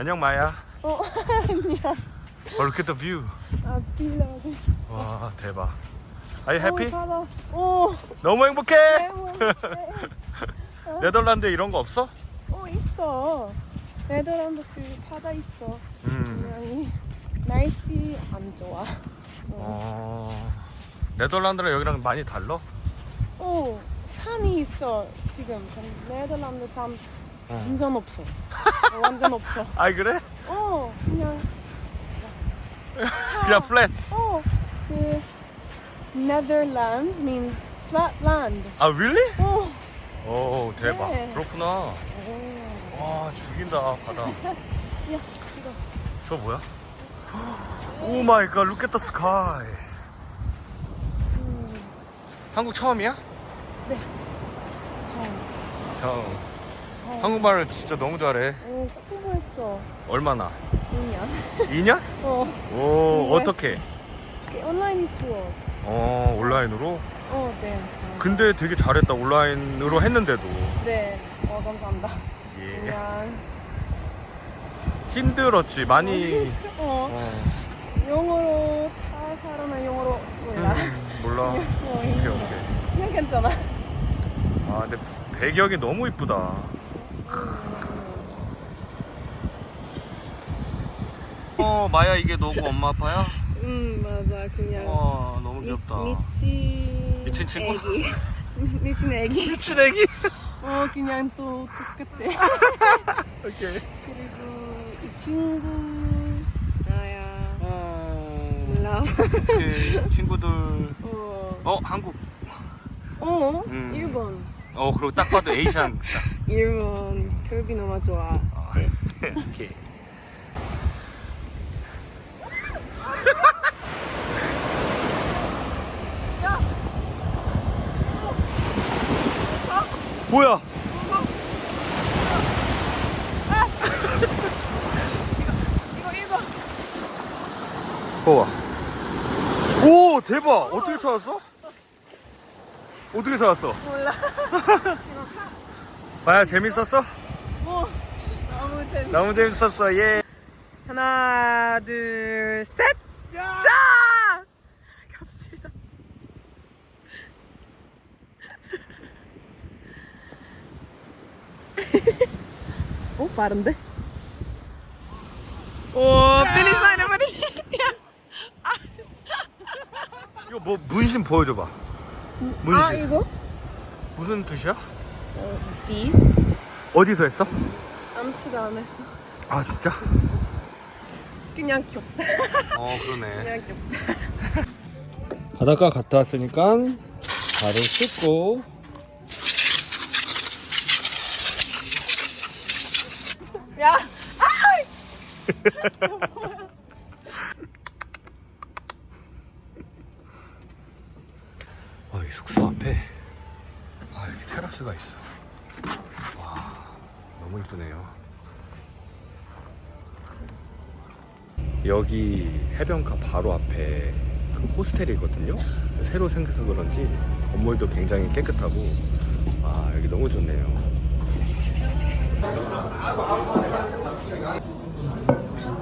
안녕 마야. 어, 아니야. Oh, look at the view. 아, 빌려. 와 대박. Are you happy? 어, 오, 너무 행복해. 행복해. 네덜란드 에 이런 거 없어? 어, 있어. 네덜란드 그 바다 있어. 음. 날씨 안 좋아. 어. 어. 네덜란드랑 여기랑 많이 달라? 오, 산이 있어, 지금. 네덜란드 산 어. 완전 없어. 어, 완전 없어. 아 그래? 어, 그냥. 그냥 플랫. 어, 그 Netherlands means flat land. 아 really? 어, 오 대박. 네. 그렇구나. 오. 와 죽인다 바다. 야, 이거. 저 뭐야? 오 마이 갓, look at the sky. 음, 한국 처음이야? 참. 처음. 어. 한국말을 진짜 너무 잘해. 오, 공부했어. 얼마나? 2년. 2년? 어, 오, 공부했어. 어떻게? 온라인 수업. 어, 온라인으로? 어, 네. 어. 근데 되게 잘했다. 온라인으로 했는데도. 네. 어, 감사합니다. 예. 그냥, 힘들었지. 많이. 어, 어. 영어로, 다 사람은 영어로 몰라. 음, 몰라. 어, 오케이, 힘들어. 오케이. 그냥 괜찮아. 아, 근데 배경이 너무 이쁘다. 어, 마야 이게 너고 엄마 아빠야? 음, 맞아. 그냥. 와, 너무 귀엽다. 미, 미친. 미친 친구? 애기. 미친 애기. 미친 애기. 어, 그냥 또 똑같아. 오케이. 그리고 이 친구. 나야. 어, 몰라. 오케이. 친구들. 어. 어, 한국. 어? 음. 일본. 어, 그리고 딱 봐도 에이시안. 딱. 일본. 교육이 너무 좋아. 아, 오케이. 뭐야? 봐봐. 오, 대박. 어떻게 찾았어? 어떻게 찾았어? 몰라. 마야 재밌었어? 뭐. 너무 재밌어. 너무 재밌었어. 예. 하나, 둘, 셋. 자! 갑시다. 오, 빠른데? 오, 피니시 라인 오버리. 이거 뭐 문신 보여줘봐. 문신. 아, 이거? 무슨 뜻이야? 어, B. 어디서 했어? 암스테르담에서. 아 진짜? 그냥 귀엽다. 어 그러네. 그냥 귀엽다. 바닷가 갔다 왔으니까 발을 씻고 야! 와 여기 숙소 앞에 아 여기 테라스가 있어. 이쁘네요. 여기 해변가 바로 앞에 그 호스텔이거든요. 새로 생겨서 그런지 건물도 굉장히 깨끗하고 아 여기 너무 좋네요.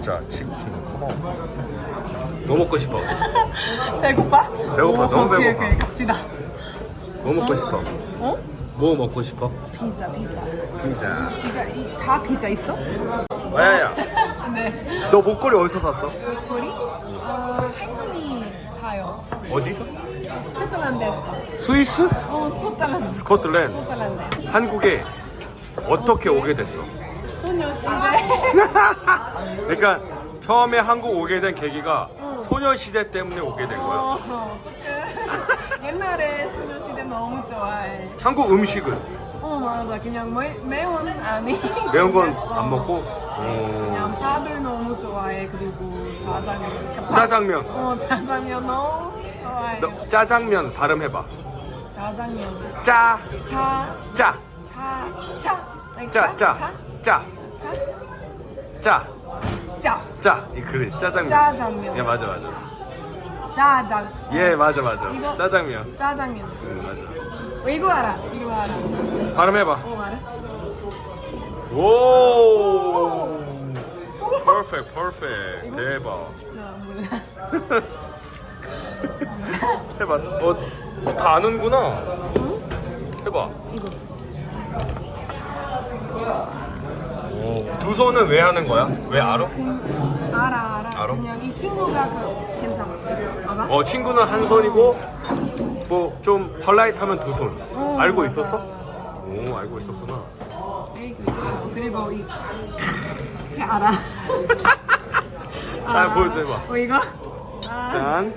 자 치킨 컴온. 뭐 먹고 싶어? 배고파? 배고파, 너무 오케이, 배고파. 오케이, 갑시다. 뭐 먹고 싶어? 어? 뭐 먹고 싶어? 피자, 피자. 피자. 피자, 이, 다 피자 있어? 마야야, 네. 너 목걸이 어디서 샀어? 목걸이? 어, 할머니 사요. 어디서? 스코틀랜드에서. 스위스? 어, 스코틀랜드. 스코틀랜드. 스코틀랜드. 한국에 어떻게 오게 됐어? 소녀시대. 그러니까 처음에 한국 오게 된 계기가 소녀시대 때문에 오게 된 거야. 어, 어떡해. 옛날에 소녀시대 너무 좋아해. 한국 음식은 어, 맞아. 그냥 매, 매운 아니. 매운 건 어, 안 먹고 그냥 어, 밥을 너무 좋아해. 그리고 짜장면. 짜장면. 어, 짜장면 너무 좋아해. 너 짜장면 발음해봐. 짜장면. 짜, 차, 짜, 차, 차. 아니, 짜, 짜, 차? 짜, 차? 짜, 짜. 짜. 이 그래 짜장면. 짜장면. 예 맞아 맞아. 짜장. 예 맞아 맞아. 이거- 짜장면. 짜장면. 응 맞아. 어, 이거 알아. 이거 알아. 발음해봐. 어, 알아. 오. 퍼펙트 퍼펙트 대박 나 몰라. 해봐 어, 다 아는구나 해봐 이거. 오, 두 손은 왜 하는 거야? 왜 알아? 그, 알아 알아. 알아? 그냥 이 친구가 그 괜찮아. 알아? 어 친구는 한 손이고 뭐 좀 펄라이트하면 두 손. 어, 알고 맞아, 있었어? 오 알고 있었구나. 알고 있어. 그리고 이그 알아. 아, 보여줘 봐. 어 이거? 아, 짠.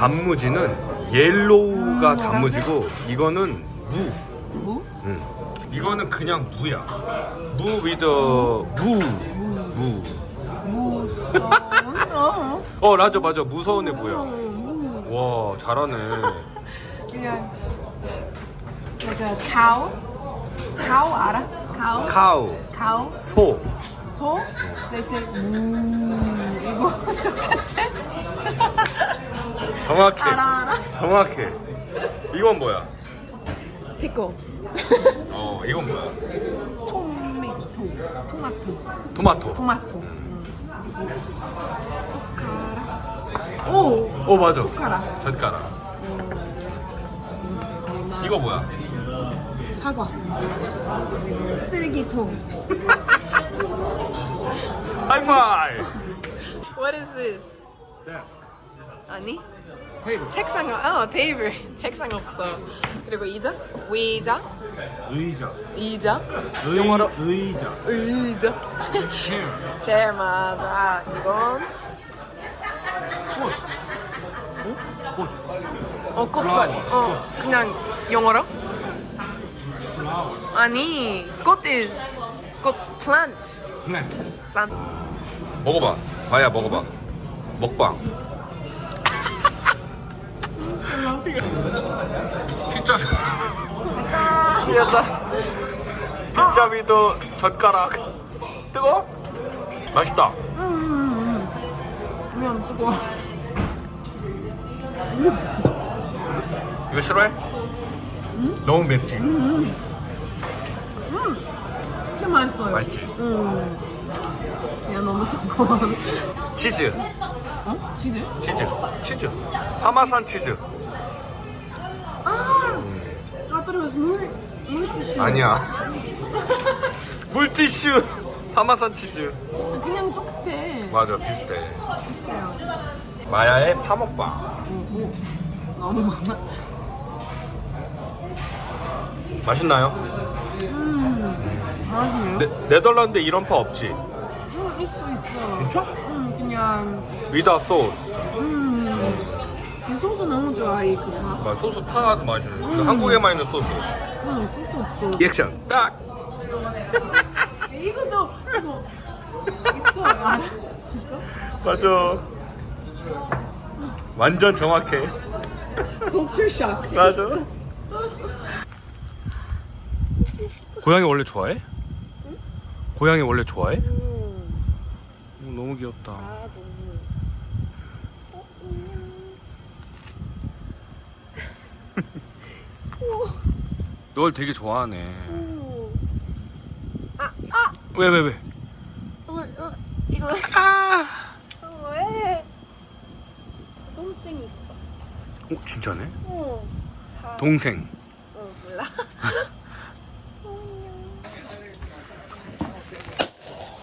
단무지는 옐로우가 단무지고 이거는 무. 무? 응. 이거는 그냥 무야. 무 위드 무. 무. 무서운? 어. 어 맞아 맞아 무서운 애 뭐야? 무. 와 잘하네. 그냥 약간 카우? 카우 알아? 카우? 카우 카우? 소. 소? 대신 무 이거 똑같아? 정확해. 정확해. 이건 뭐야? 피코 어 이건 뭐야? 토마토 토마토 토마토. 토마토 음. 숟가락 오! 어 맞아. 숟가락 젓가락. 이거 뭐야? 사과 쓰레기통 하이파이. What is this? 아니? 테이블. 책상 어 테이블 책상 없어 그리고 의자 의자 의자. 의자 의, 영어로 의자. 의자. 제일 맞아 이건 꽃. 어 꽃, 플라워. 어 그냥 영어로 플라워. 아니 꽃 is 꽃 plant 플랜트. plant 먹어봐. 봐야 먹어봐. 먹방. 피자. 미안다. 피자 위도 젓가락. 뜨거? 맛있다. 그냥 쓰고 이거 싫어해? 너무 맵지? 진짜 맛있어요 맛있지? 음. 그냥 너무 뜨거운 치즈. 어? 치즈? 치즈. 치즈. 파마산 치즈. 아! 물, 물티슈 아니야. 물티슈. 파마산 치즈. 그냥 똑같아 맞아, 비슷해. 그래요. 마야의 파먹방. 오, 오. 너무 많아 맛있나요? 음 맛있네요 네, 네덜란드 이런 파 없지? 음, 있어 있어 진짜? 음 그냥 위다 소스. 너무 이거 봐 아, 소스 파도 맛있는. 그 한국에만 있는 소스. 음, 소스 없어 리액션. 딱. 이것도 있어 알아 맞아. 완전 정확해. shock 맞아. 고양이 원래 좋아해? 고양이 원래 좋아해? 오, 너무 귀엽다. 널 되게 좋아하네. 왜, 왜, 왜? 어, 어, 이거 아! 왜 동생이 있어 어, 진짜네? 어, 자, 동생. 어 몰라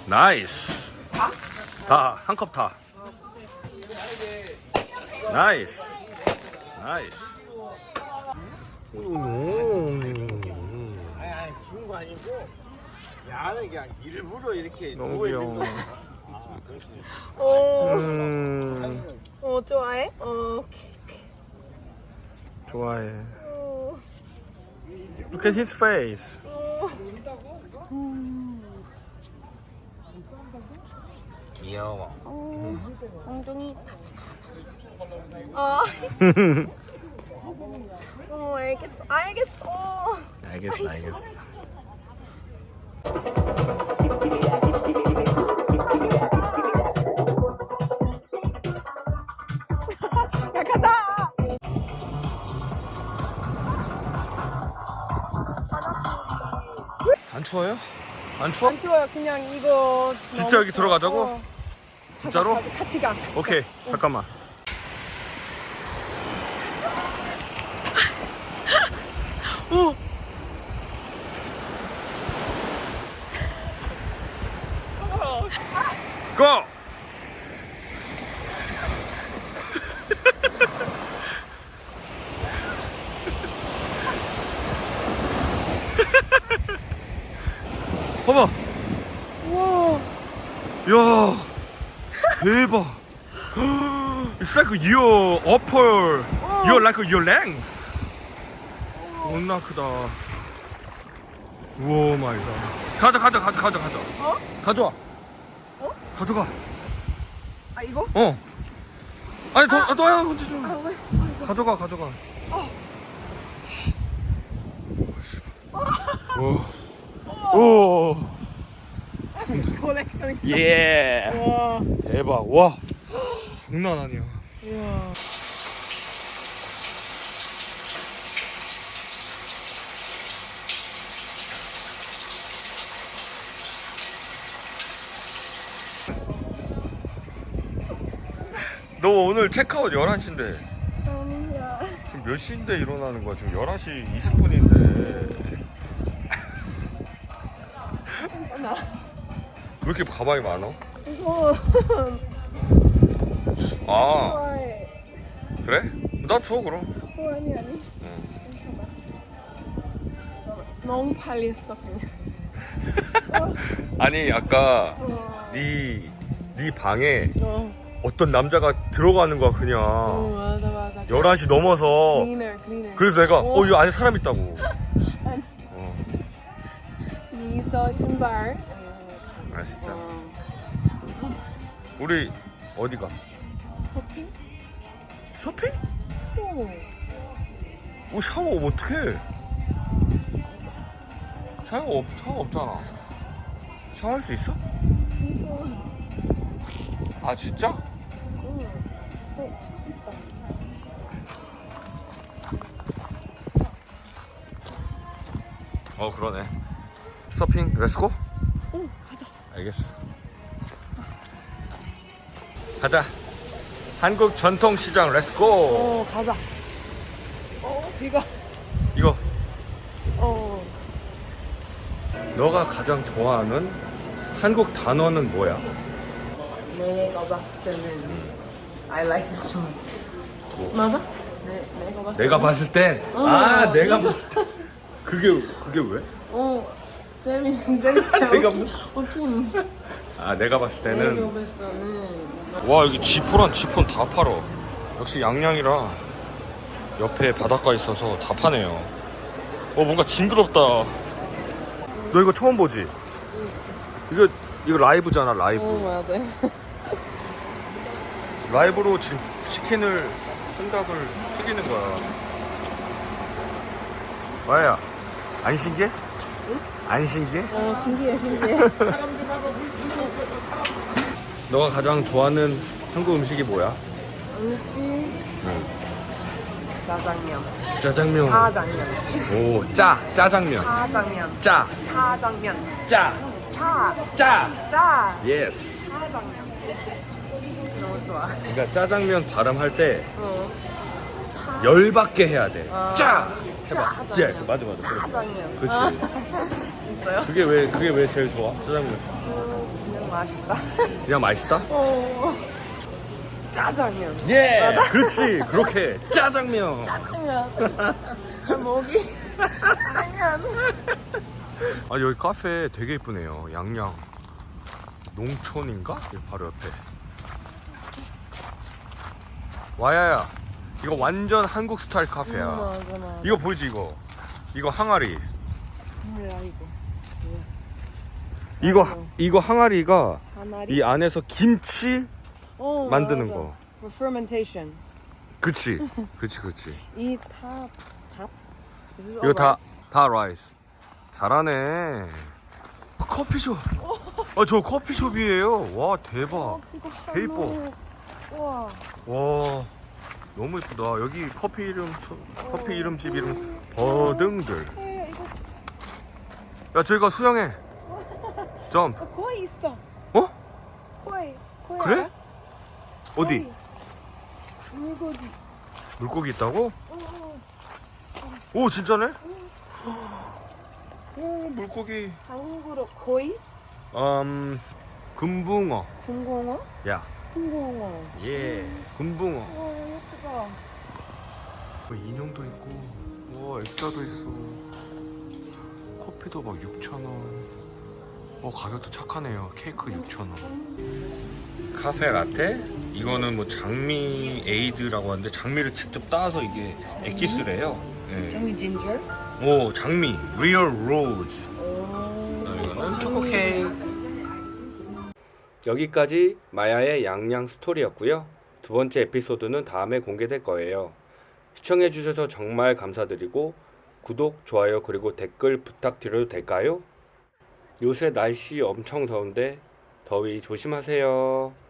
나이스. 다, 한 컵 다. 나이스. 나이스. 아니, 아니, 죽은 거 아니고. 야는 그냥 일부러 이렇게 너무 누워 있는 귀여워. 거. 아, 그렇지. 어, 음, 어 좋아해? 어, 좋아해. 어, Look at his face. 어. 귀여워. 어, 엉덩이. 어, 어 알겠어 알겠어 알겠어 알겠어 안 추워요? 안 추워? 안 추워요 그냥 이거 진짜 여기 들어가자고? 어. 진짜로? 같이 가 같이 오케이 잠깐만 봐봐. 우와. 야 대박. It's like your upper You're like your length. 존나 크다. 우와 마이 갓 가자 가자 가자 가자 가자. 어? 가져와. 어? 가져가. 아 이거? 어. 아니 더, 아, 너야 건지 좀. 아 왜? 가져가 가져가. 오. 오. 콜렉션 있어. 예. 우와. 대박. 와. 장난 아니야. 우와. 너 오늘 체크아웃 11시인데 아니야. 지금 몇 시인데 일어나는 거야? 지금 11시 20분인데 괜찮아. 왜 이렇게 가방이 많아? 이거. 아 좋아해. 그래? 나 줘 그럼 어, 아니 아니. 너무 빨리 했어 그냥. 아니 아까 어. 네, 네 방에 어. 어떤 남자가 들어가는 거야 어 그냥 맞아 맞아. 11시 넘어서 클리너. 그래서 내가 어. 어 이거 안에 사람 있다고. 어. 미서 신발. 아 진짜 어. 우리 어디가? 쇼핑? 쇼핑? 오. 뭐 샤워 어떡해 샤워 없, 샤워 없잖아 샤워할 수 있어? 이거. 아 진짜? 응. 어, 있어. 어 그러네 서핑 렛츠고? 응, 가자. 알겠어 가자 한국 전통시장 렛츠고 어, 가자. 어, 이거. 이거 어. 너가 가장 좋아하는 한국 단어는 뭐야? 내가 봤을 때는 I like this one. 맞아? 내, 내가 봤을 내가 봤을 때? 어. 아 내가 봤을 때 그게 그게 왜? 어. 재미 재밌다. 내가 웃긴. 웃긴. 아 내가 봤을 때는. 와 여기 지포랑 지폰 다 팔어 역시 양양이라 옆에 바닷가 있어서 다 파네요 어 뭔가 징그럽다 너 이거 처음 보지? 이거 이거 라이브잖아 라이브 어, 맞아. 라이브로 지금 치킨을 생닭을 튀기는 거야 와야 안 신기해? 안 신기해? 어, 신기해, 신기해. 너가 가장 좋아하는 한국 음식이 뭐야? 음식. 짜장면. 짜장면 차장면. 오, 짜, 짜장면. 차장면. 짜, 차장면. 짜, 차. 짜. 짜. 예스. 차장면. 너무 좋아. 그러니까 짜장면 발음할 때 어. 열받게 해야 돼. 아, 짜. 해봐. 짜장면. 짜. 맞아, 맞아. 그래. 짜장면. 그렇지. 진짜요? 그게 왜 그게 왜 제일 좋아? 짜장면. 음, 그냥 맛있다. 그냥 맛있다? 어. 짜장면. 예. 그렇지. 그렇게 짜장면. 짜장면. 아, 목이. 아니야. 아 여기 카페 되게 이쁘네요. 양양 농촌인가? 바로 옆에. 와야야. 이거 완전 한국 스타일 카페야. 음, 맞아, 맞아. 이거 보이지 이거? 이거 항아리. 뭐야, 이거. 이거 맞아. 이거 항아리가 하나리? 이 안에서 김치 어, 만드는 맞아. 거. For fermentation. 그치 그치 그치 이 탑, 탑? This is 이거 all 다 rice. 다 라이스 잘하네 커피숍 아저 커피숍이에요 와 대박 어, 개 이뻐. 한우. 우와. 와 너무 이쁘다 여기 커피 이름 수- 커피 이름 집 이름 버등들 에, 이거 야 저희가 수영해 점 어, 거의 있어. 어? 거의. 거의 그래? 알아? 어디? 거의. 물고기. 물고기 있다고? 어, 어. 오 진짜네? 오 물고기 한국어로 거의? 음 금붕어 군공어? 야 군공어. 예. 금붕어 어, 예쁘다. 뭐 인형도 있고 와 액자도 있어 커피도 막 6,000원 어 가격도 착하네요. 케이크 6,000원. 카페 라테? 이거는 뭐 장미 에이드라고 하는데 장미를 직접 따서 이게 엑기스래요. 예. We ginger? 오 장미. 리얼 로즈 이거는 초코 케이크. 여기까지 마야의 양양 스토리였고요. 두 번째 에피소드는 다음에 공개될 거예요. 시청해 주셔서 정말 감사드리고 구독, 좋아요 그리고 댓글 부탁드려도 될까요? 요새 날씨 엄청 더운데 더위 조심하세요